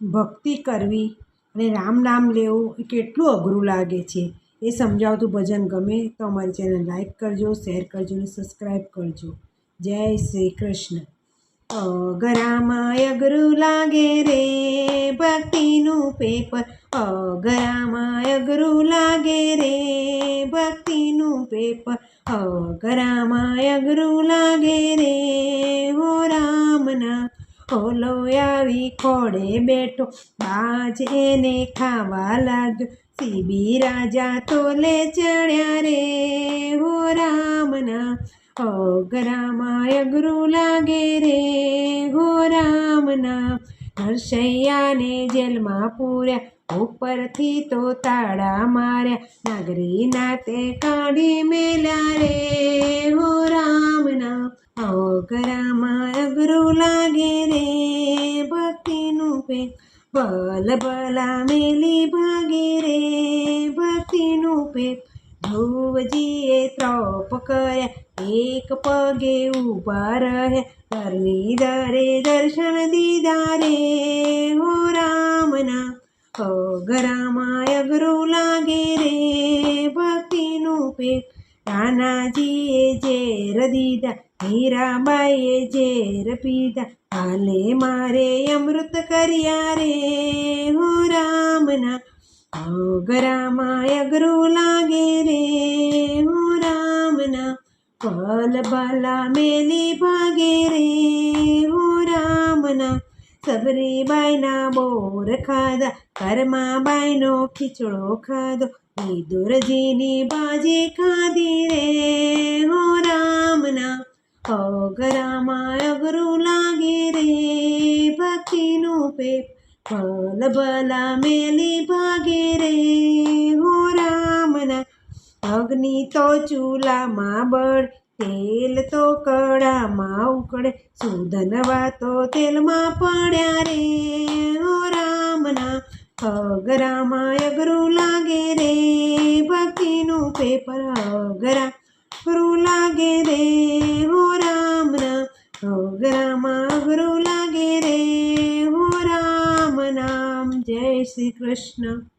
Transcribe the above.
ભક્તિ કરવી અને રામ નામ લેવું એ કેટલું અઘરું લાગે છે. એ સમજાવતું ભજન ગમે તો અમારી ચેનલ લાઈક કરજો, શેર કરજો અને સબસ્ક્રાઈબ કરજો. જય શ્રી કૃષ્ણ. અગરામાં અઘરું લાગે રે ભક્તિનું પેપર. અગરામાં અઘરું લાગે રે ભક્તિનું પેપર. અગરામાં અઘરું લાગે રે હો રામના ઓલો આવી, ખોડે બેઠો. બાજ એને ખાવા લાગ્યો. સીબી રાજા તો લે ચડ્યા રે. હો રામના અગરામાં અઘરું લાગે રે. હો રામના નરસૈયાને જેલમાં પૂર્યા. ઉપરથી તો તાળા માર્યા. નાગરી નાતે કાઢી મેલ્યા રે. પે બલ બલા મેલી ભાગે રે ભક્તિનું પે ધ્રુવજીએ ત્રોપ કર્યા. એક પગે ઊભા રહે. ધરની દરે દર્શન દીદા રે હો રામના. અગરામાં અઘરું લાગે રે ભક્તિનું પેટ નાનાજીએ ઝેર દીધા, હીરાબાઈએ ઝેર પીધા. હાલે મારે અમૃત કર્યા રે, હો રામના. અગરામાં અઘરું લાગે રે, હો રામના. પલ બાલા મેલી ભાગે રે, હો રામના. સબરીબાઈના બોર ખાધા, ઘરમાં બાઈનો ખીચડો ખાધો. વિદુરજીની બાજી ખાધી રે. હો રામના અગરામાં અઘરું લાગે રે. ભક્તિનું પેપ ભલ ભલા મેલી ભાગે રે. હો રામના, અગ્નિ તો ચૂલામાં બળ, તેલ તો કડામાં ઉકળે. સુધનવા તો તેલમાં પડ્યા રે. હો રામના અગરામાં અઘરું લાગે રે ભક્તિનું પેપર અગરા ગુરુ લાગે રે, હો રામ રામના અગરામાં ગુરુ લાગે રે, હો રામ નામ. જય શ્રી કૃષ્ણ.